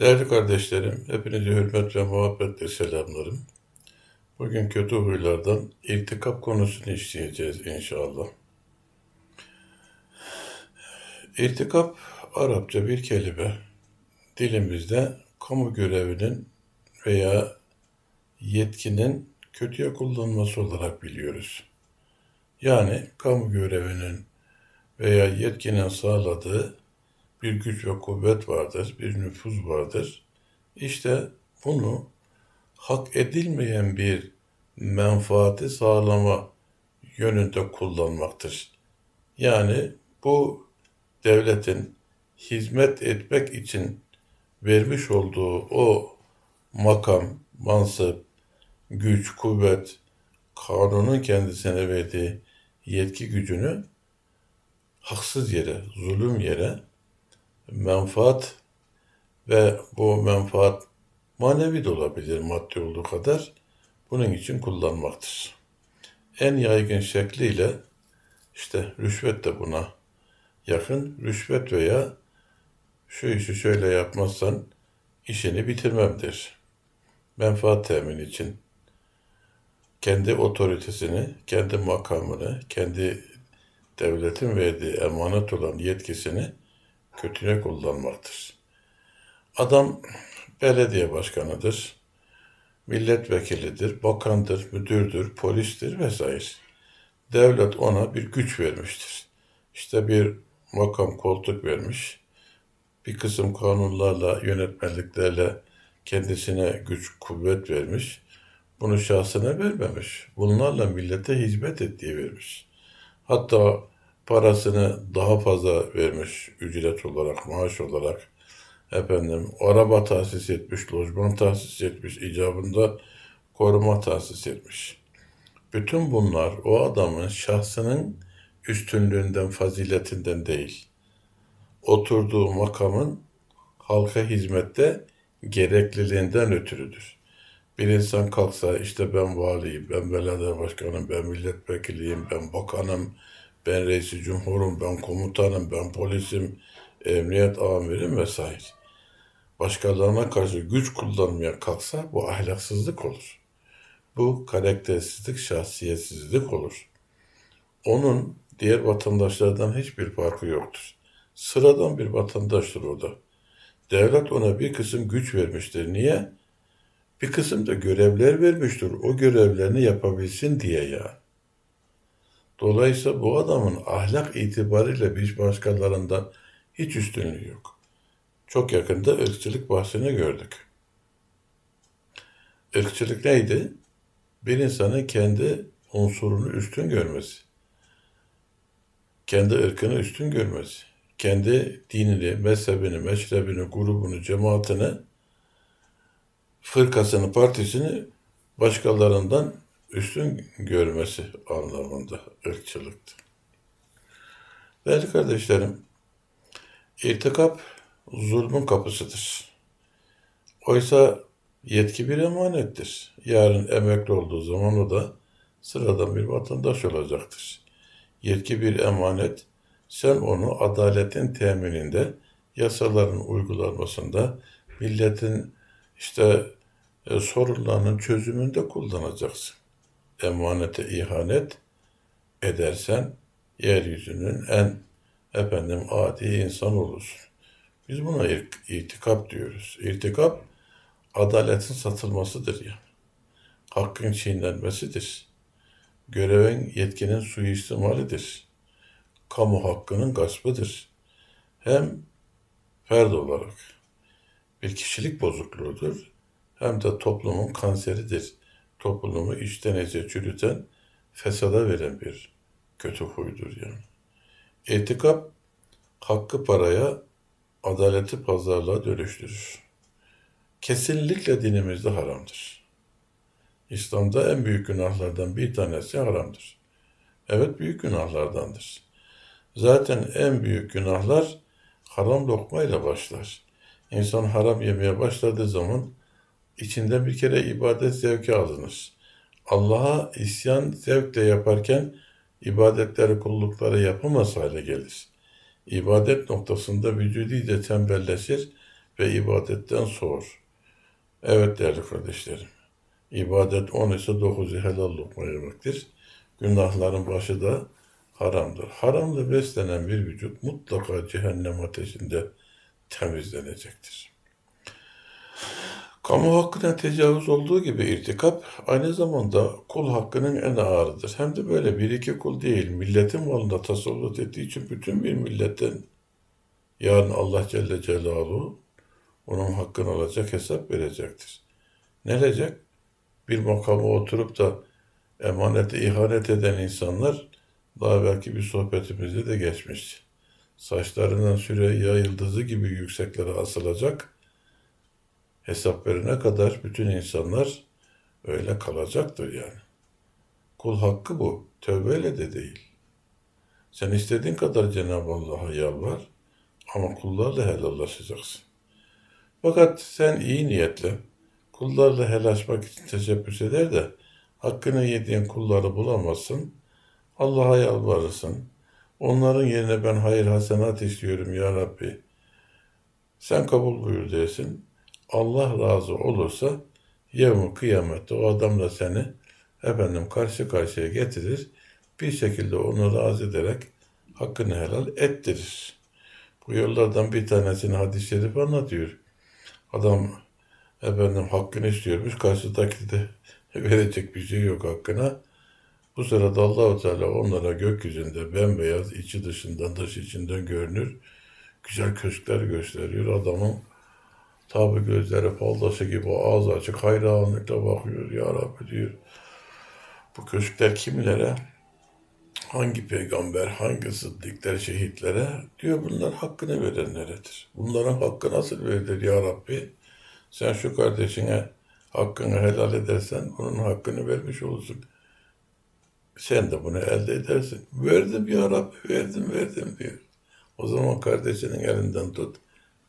Değerli kardeşlerim, hepinizi hürmet ve muhabbetle selamlarım. Bugün kötü huylardan irtikap konusunu işleyeceğiz inşallah. İrtikap Arapça bir kelime. Dilimizde kamu görevinin veya yetkinin kötüye kullanılması olarak biliyoruz. Yani kamu görevinin veya yetkinin sağladığı bir güç ve kuvvet vardır, bir nüfuz vardır. İşte bunu hak edilmeyen bir menfaati sağlama yönünde kullanmaktır. Yani bu devletin hizmet etmek için vermiş olduğu o makam, mansıp, güç, kuvvet, kanunun kendisine verdiği yetki gücünü haksız yere, zulüm yere menfaat ve bu menfaat manevi de olabilir maddi olduğu kadar bunun için kullanmaktır. En yaygın şekliyle işte rüşvet de buna yakın. Rüşvet veya şu işi şöyle yapmazsan işini bitirmemdir. Menfaat temin için kendi otoritesini, kendi makamını, kendi devletin verdiği emanet olan yetkisini kötüne kullanmaktır. Adam belediye başkanıdır, milletvekilidir, bakandır, müdürdür, polistir vesaire. Devlet ona bir güç vermiştir. İşte bir makam koltuk vermiş, bir kısım kanunlarla, yönetmeliklerle kendisine güç, kuvvet vermiş. Bunu şahsına vermemiş. Bunlarla millete hizmet ettiği vermiş. Hatta parasını daha fazla vermiş ücret olarak, maaş olarak. Efendim araba tahsis etmiş, lojman tahsis etmiş, icabında koruma tahsis etmiş. Bütün bunlar o adamın şahsının üstünlüğünden, faziletinden değil. Oturduğu makamın halka hizmette gerekliliğinden ötürüdür. Bir insan kalksa işte ben valiyim, ben belediye başkanım, ben milletvekiliyim, ben bakanım, ben reisi cumhurum, ben komutanım, ben polisim, emniyet amirim vesaire. Başkalarına karşı güç kullanmaya kalksa bu ahlaksızlık olur. Bu karaktersizlik, şahsiyetsizlik olur. Onun diğer vatandaşlardan hiçbir farkı yoktur. Sıradan bir vatandaştır o da. Devlet ona bir kısım güç vermiştir. Niye? Bir kısım da görevler vermiştir. O görevlerini yapabilsin diye ya. Dolayısıyla bu adamın ahlak itibariyle bir başkalarından hiç üstünlüğü yok. Çok yakında ırkçılık bahsini gördük. Irkçılık neydi? Bir insanın kendi unsurunu üstün görmesi. Kendi ırkını üstün görmesi. Kendi dinini, mezhebini, meşrebini, grubunu, cemaatini, fırkasını, partisini başkalarından üstün görmesi anlamında ırkçılıktı. Değerli kardeşlerim, irtikap zulmün kapısıdır. Oysa yetki bir emanettir. Yarın emekli olduğu zaman o da sıradan bir vatandaş olacaktır. Yetki bir emanet, sen onu adaletin temininde, yasaların uygulanmasında, milletin işte e, sorunlarının çözümünde kullanacaksın emanete ihanet edersen yeryüzünün en efendim adi insan olursun. Biz buna irtikap diyoruz. İrtikap adaletin satılmasıdır ya. Yani. Hakkın çiğnenmesidir. Görevin yetkinin suistimalidir. Kamu hakkının gaspıdır. Hem ferd olarak bir kişilik bozukluğudur hem de toplumun kanseridir toplumu içten içe çürüten, fesada veren bir kötü huydur yani. Etikap, hakkı paraya, adaleti pazarlığa dönüştürür. Kesinlikle dinimizde haramdır. İslam'da en büyük günahlardan bir tanesi haramdır. Evet büyük günahlardandır. Zaten en büyük günahlar haram lokmayla başlar. İnsan haram yemeye başladığı zaman içinde bir kere ibadet zevki alınır. Allah'a isyan zevkle yaparken ibadetleri, kullukları yapamaz hale gelir. İbadet noktasında vücudu de tembelleşir, ve ibadetten soğur. Evet değerli kardeşlerim, ibadet on ise dokuzu helal lokma yemektir. Günahların başı da haramdır. Haramla beslenen bir vücut mutlaka cehennem ateşinde temizlenecektir. Kamu hakkına tecavüz olduğu gibi irtikap aynı zamanda kul hakkının en ağırıdır. Hem de böyle bir iki kul değil, milletin malında tasallut ettiği için bütün bir milletten yarın Allah Celle Celaluhu onun hakkını alacak hesap verecektir. Ne diyecek? Bir makama oturup da emanete ihanet eden insanlar daha belki bir sohbetimizde de geçmişti. Saçlarından Süreyya yıldızı gibi yükseklere asılacak. Hesap verene kadar bütün insanlar öyle kalacaktır yani. Kul hakkı bu. Tövbeyle de değil. Sen istediğin kadar Cenab-ı Allah'a yalvar ama kullarla helallaşacaksın. Fakat sen iyi niyetle kullarla helallaşmak için teşebbüs eder de hakkını yediğin kulları bulamazsın. Allah'a yalvarırsın. Onların yerine ben hayır hasenat istiyorum ya Rabbi. Sen kabul buyur dersin. Allah razı olursa yevmi kıyamette o adam da seni efendim karşı karşıya getirir. Bir şekilde onu razı ederek hakkını helal ettirir. Bu yollardan bir tanesini hadis-i şerif anlatıyor. Adam efendim hakkını istiyormuş. Karşıdaki de verecek bir şey yok hakkına. Bu sırada Allahu Teala onlara gökyüzünde bembeyaz içi dışından dış içinden görünür. Güzel köşkler gösteriyor. Adamın tabi gözleri faldası gibi ağzı açık hayranlıkla bakıyor. Ya Rabbi diyor. Bu köşkler kimlere? Hangi peygamber, hangi sıddıklar, şehitlere? Diyor bunlar hakkını verenleredir. Bunların hakkı nasıl verilir ya Rabbi? Sen şu kardeşine hakkını helal edersen bunun hakkını vermiş olursun. Sen de bunu elde edersin. Verdim ya Rabbi, verdim, verdim diyor. O zaman kardeşinin elinden tut,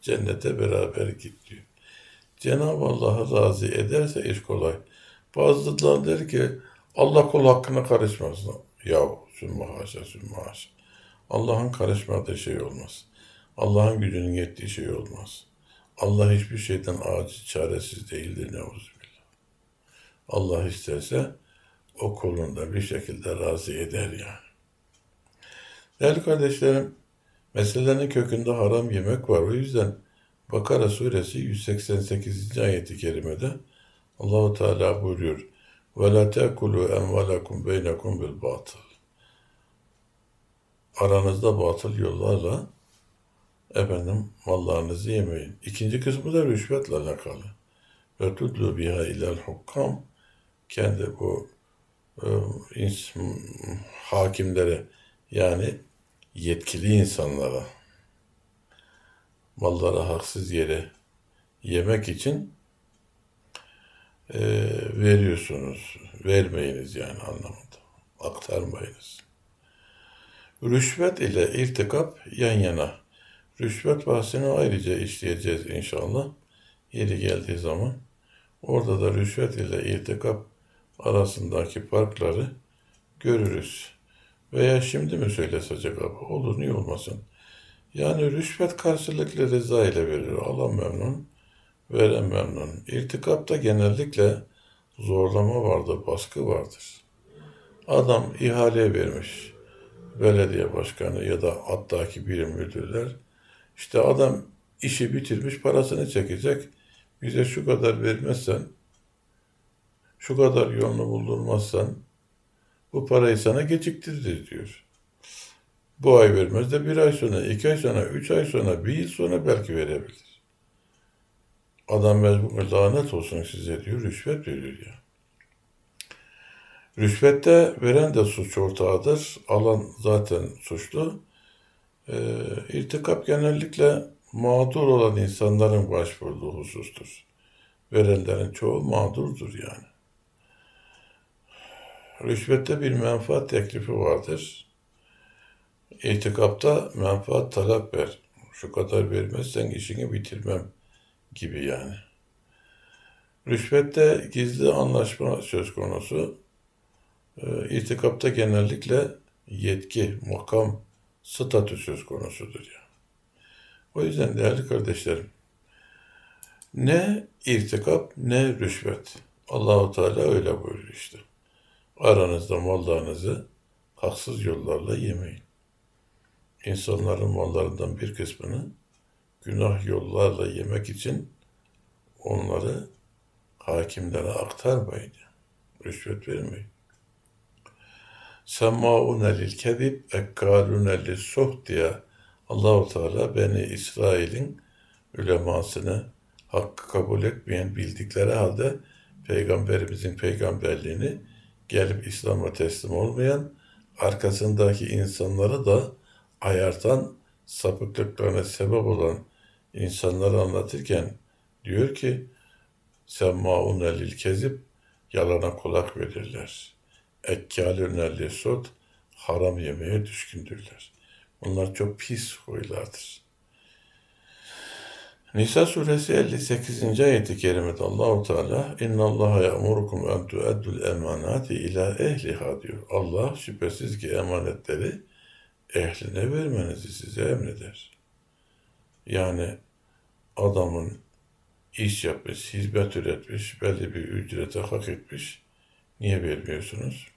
cennete beraber git diyor. Cenab-ı Allah'ı razı ederse iş kolay. Bazıları der ki Allah kul hakkına karışmasın. Ya sümme haşa, sümme haşa. Allah'ın karışmadığı şey olmaz. Allah'ın gücünün yettiği şey olmaz. Allah hiçbir şeyden aciz, çaresiz değildir neuzubillah. Allah isterse o kulunda bir şekilde razı eder yani. Değerli kardeşlerim, meselenin kökünde haram yemek var. O yüzden Bakara suresi 188. ayeti kerimede Allahu Teala buyuruyor. Ve la te'kulu envalakum beynekum bil batıl. Aranızda batıl yollarla efendim mallarınızı yemeyin. İkinci kısmı da rüşvetle alakalı. Ve tudlu biha ilel kendi bu e, hakimlere yani yetkili insanlara malları haksız yere yemek için e, veriyorsunuz. Vermeyiniz yani anlamında. Aktarmayınız. Rüşvet ile irtikap yan yana. Rüşvet bahsini ayrıca işleyeceğiz inşallah. Yeri geldiği zaman. Orada da rüşvet ile irtikap arasındaki farkları görürüz. Veya şimdi mi söylesek acaba? Olur niye olmasın? Yani rüşvet karşılıklı rıza ile veriyor. Alan memnun, veren memnun. İrtikapta genellikle zorlama vardır, baskı vardır. Adam ihale vermiş. Belediye başkanı ya da hattaki birim müdürler. İşte adam işi bitirmiş, parasını çekecek. Bize şu kadar vermezsen şu kadar yolunu buldurmazsan bu parayı sana geciktiririz diyor. Bu ay vermez de bir ay sonra, iki ay sonra, üç ay sonra, bir yıl sonra belki verebilir. Adam mecbur lanet olsun size diyor, rüşvet veriyor ya. Rüşvette veren de suç ortağıdır, alan zaten suçlu. Ee, irtikap genellikle mağdur olan insanların başvurduğu husustur. Verenlerin çoğu mağdurdur yani. Rüşvette bir menfaat teklifi vardır. İtikapta menfaat talep ver. Şu kadar vermezsen işini bitirmem gibi yani. Rüşvette gizli anlaşma söz konusu. E, itikapta genellikle yetki, makam, statü söz konusudur yani. O yüzden değerli kardeşlerim, Ne irtikap ne rüşvet. Allahu Teala öyle buyuruyor işte. Aranızda mallarınızı haksız yollarla yemeyin. İnsanların mallarından bir kısmını günah yollarla yemek için onları hakimlere aktarmayın. Rüşvet vermeyin. Semmâune lil kezib ekkâlune lis suht diye Allahu Teala Beni İsrail'in ülemasını hakkı kabul etmeyen bildikleri halde peygamberimizin peygamberliğini gelip İslam'a teslim olmayan arkasındaki insanları da ayartan sapıklıklarına sebep olan insanları anlatırken diyor ki semmâune lil kezib yalana kulak verirler. Ekkâlüne lil sut haram yemeye düşkündürler. Bunlar çok pis huylardır. Nisa suresi 58. ayeti kerimede Allahu Teala inna Allaha ya'murukum en tu'addul emanati ila ehliha diyor. Allah şüphesiz ki emanetleri ehline vermenizi size emreder. Yani adamın iş yapmış, hizmet üretmiş, belli bir ücrete hak etmiş. Niye vermiyorsunuz?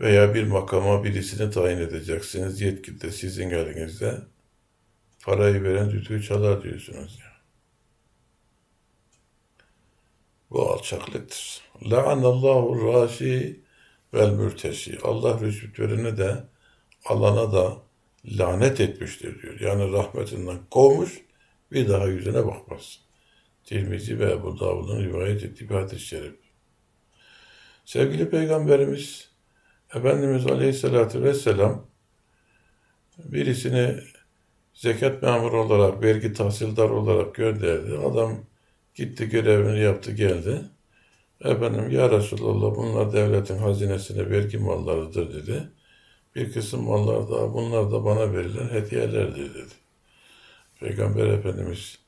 Veya bir makama birisini tayin edeceksiniz. Yetki de sizin elinizde. Parayı veren düdüğü çalar diyorsunuz ya. Bu alçaklıktır. La'anallahu raşi vel mürteşi. Allah rüşvet verene de alana da lanet etmiştir diyor. Yani rahmetinden kovmuş bir daha yüzüne bakmaz. Tirmizi ve Ebu Davud'un rivayet ettiği bir hadis-i şerif. Sevgili Peygamberimiz Efendimiz Aleyhisselatü Vesselam birisini zekat memuru olarak, vergi tahsildar olarak gönderdi. Adam gitti görevini yaptı geldi. Efendim ya Resulallah bunlar devletin hazinesine vergi mallarıdır dedi. Bir kısım mallar da bunlar da bana verilen hediyelerdir dedi. Peygamber Efendimiz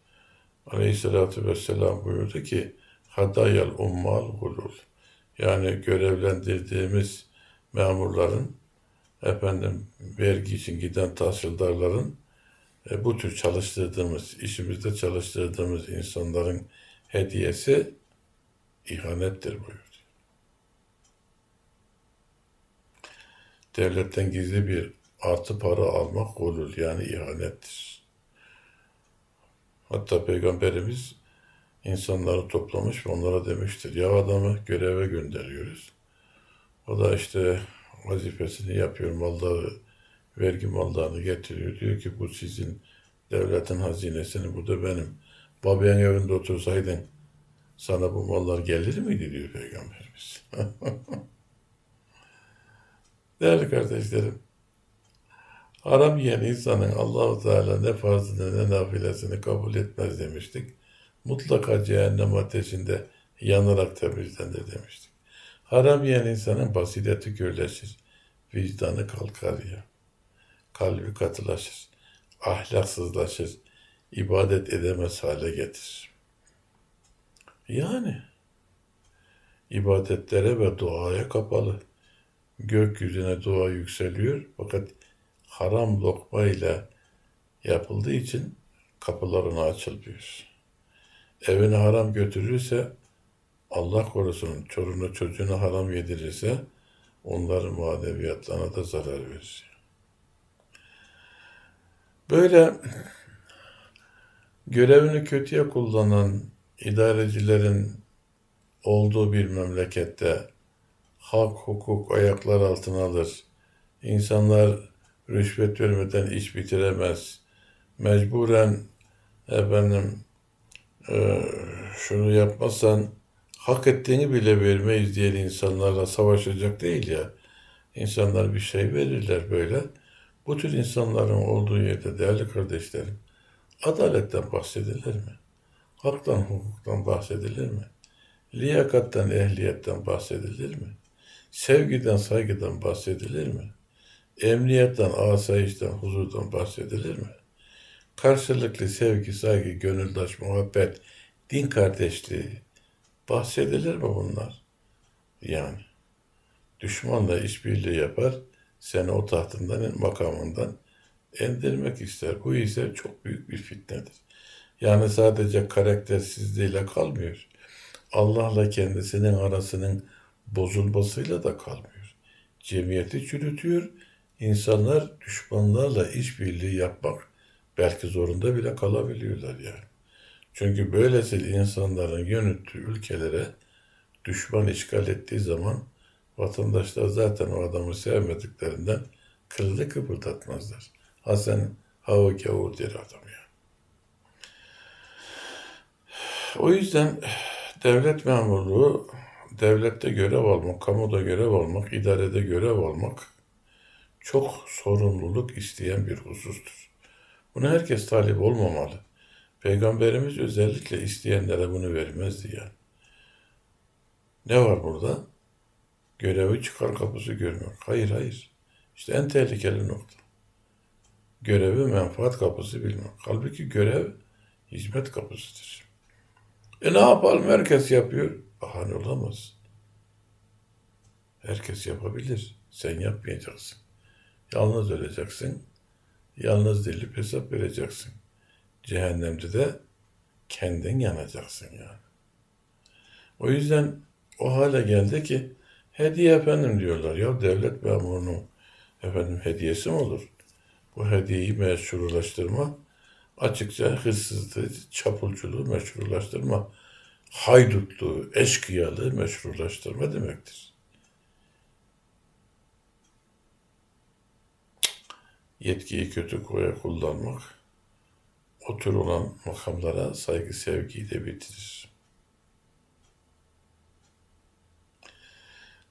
Aleyhisselatü Vesselam buyurdu ki Hadayal ummal hulul yani görevlendirdiğimiz memurların efendim vergi için giden tahsildarların e, bu tür çalıştırdığımız, işimizde çalıştırdığımız insanların hediyesi ihanettir buyurdu. Devletten gizli bir artı para almak golül yani ihanettir. Hatta Peygamberimiz insanları toplamış ve onlara demiştir. Ya adamı göreve gönderiyoruz. O da işte vazifesini yapıyor, malları, vergi mallarını getiriyor. Diyor ki bu sizin devletin hazinesini, bu da benim. Babayan evinde otursaydın sana bu mallar gelir miydi diyor Peygamberimiz. Değerli kardeşlerim, haram yiyen insanın Allahu Teala ne farzını ne nafilesini kabul etmez demiştik. Mutlaka cehennem ateşinde yanarak temizlenir demiştik. Haram yiyen insanın basireti gürleşir, vicdanı kalkar ya, kalbi katılaşır, ahlaksızlaşır, ibadet edemez hale getirir. Yani ibadetlere ve duaya kapalı. Gökyüzüne dua yükseliyor fakat haram lokma ile yapıldığı için kapılarını açılmıyor. Evine haram götürürse Allah korusun çorunu çocuğuna haram yedirirse onların maneviyatlarına da zarar verir. Böyle görevini kötüye kullanan idarecilerin olduğu bir memlekette hak hukuk ayaklar altına alır. İnsanlar rüşvet vermeden iş bitiremez. Mecburen efendim e, şunu yapmazsan hak ettiğini bile vermeyiz diyen insanlarla savaşacak değil ya. İnsanlar bir şey verirler böyle. Bu tür insanların olduğu yerde değerli kardeşlerim, adaletten bahsedilir mi? Haktan, hukuktan bahsedilir mi? Liyakattan, ehliyetten bahsedilir mi? Sevgiden, saygıdan bahsedilir mi? Emniyetten, asayişten, huzurdan bahsedilir mi? Karşılıklı sevgi, saygı, gönüldaş, muhabbet, din kardeşliği bahsedilir mi bunlar? Yani düşmanla işbirliği yapar, seni o tahtından, makamından endirmek ister. Bu ise çok büyük bir fitnedir. Yani sadece karaktersizliğiyle kalmıyor. Allah'la kendisinin arasının bozulmasıyla da kalmıyor. Cemiyeti çürütüyor. İnsanlar düşmanlarla işbirliği yapmak belki zorunda bile kalabiliyorlar yani. Çünkü böylesi insanların yönettiği ülkelere düşman işgal ettiği zaman vatandaşlar zaten o adamı sevmediklerinden kılını kıpırdatmazlar. Ha sen hava gavur der adam ya. O yüzden devlet memurluğu, devlette görev almak, kamuda görev almak, idarede görev almak çok sorumluluk isteyen bir husustur. Buna herkes talip olmamalı. Peygamberimiz özellikle isteyenlere bunu vermezdi yani. Ne var burada? Görevi çıkar kapısı görmek. Hayır hayır. İşte en tehlikeli nokta. Görevi menfaat kapısı bilmek. Halbuki görev hizmet kapısıdır. E ne yapalım? Herkes yapıyor. Bahane olamaz. Herkes yapabilir. Sen yapmayacaksın. Yalnız öleceksin. Yalnız dilip hesap vereceksin. Cehennemde de kendin yanacaksın yani. O yüzden o hale geldi ki hediye efendim diyorlar. Ya devlet memurunun efendim hediyesi mi olur? Bu hediyeyi meşrulaştırma açıkça hırsızlığı, çapulculuğu meşrulaştırma, haydutluğu, eşkıyalığı meşrulaştırma demektir. Yetkiyi kötü koya kullanmak, o tür olan makamlara saygı sevgiyi de bitirir.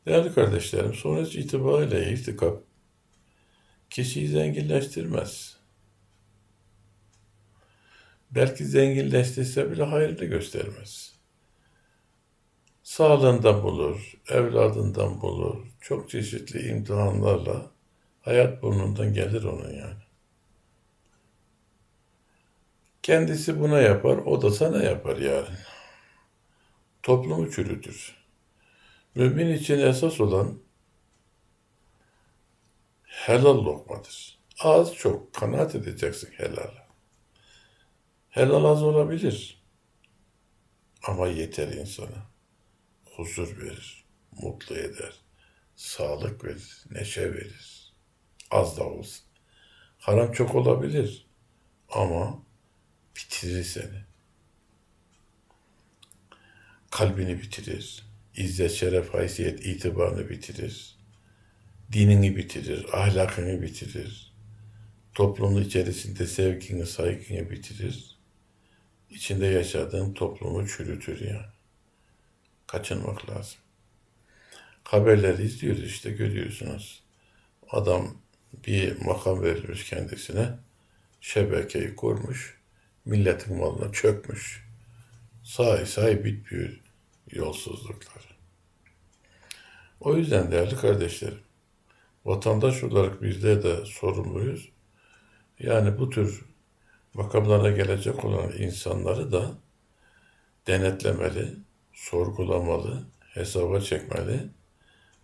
Değerli kardeşlerim, sonuç itibariyle irtikap kişiyi zenginleştirmez. Belki zenginleştirse bile hayırlı göstermez. Sağlığından bulur, evladından bulur, çok çeşitli imtihanlarla hayat burnundan gelir onun yani. Kendisi buna yapar, o da sana yapar yarın. Toplumu çürütür. Mümin için esas olan helal lokmadır. Az çok kanaat edeceksin helal. Helal az olabilir. Ama yeter insana. Huzur verir, mutlu eder, sağlık verir, neşe verir. Az da olsun. Haram çok olabilir. Ama bitirir seni. Kalbini bitirir. İzzet, şeref, haysiyet, itibarını bitirir. Dinini bitirir, ahlakını bitirir. Toplumun içerisinde sevgini, saygını bitirir. İçinde yaşadığın toplumu çürütür yani. Kaçınmak lazım. Haberleri izliyoruz işte görüyorsunuz. Adam bir makam verilmiş kendisine. Şebekeyi kurmuş. Milletin malına çökmüş. Say say bitmiyor yolsuzluklar. O yüzden değerli kardeşlerim, vatandaş olarak bizler de sorumluyuz. Yani bu tür makamlara gelecek olan insanları da denetlemeli, sorgulamalı, hesaba çekmeli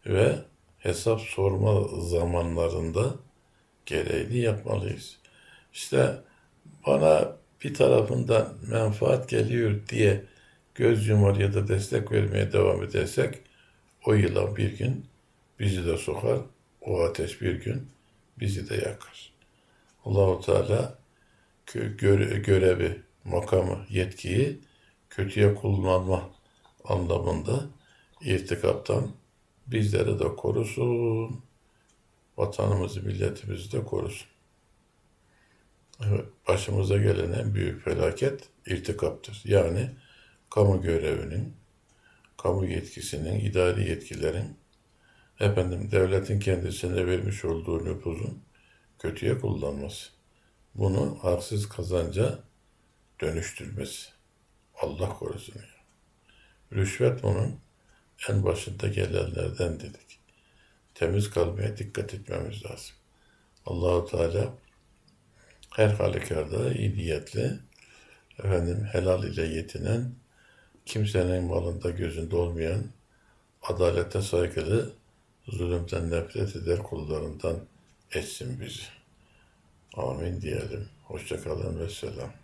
ve hesap sorma zamanlarında gereğini yapmalıyız. İşte bana bir tarafından menfaat geliyor diye göz yumar ya da destek vermeye devam edersek o yılan bir gün bizi de sokar, o ateş bir gün bizi de yakar. Allahu Teala göre, görevi, makamı, yetkiyi kötüye kullanma anlamında irtikaptan bizleri de korusun, vatanımızı, milletimizi de korusun. Başımıza gelen en büyük felaket irtikaptır. Yani kamu görevinin, kamu yetkisinin, idari yetkilerin, efendim devletin kendisine vermiş olduğu nüfuzun kötüye kullanması. Bunu haksız kazanca dönüştürmesi. Allah korusun. Rüşvet bunun en başında gelenlerden dedik. Temiz kalmaya dikkat etmemiz lazım. Allahu Teala her halükarda iyi niyetli, efendim helal ile yetinen, kimsenin malında gözünde olmayan, adalete saygılı, zulümden nefret eder kullarından etsin bizi. Amin diyelim. Hoşça kalın ve selam.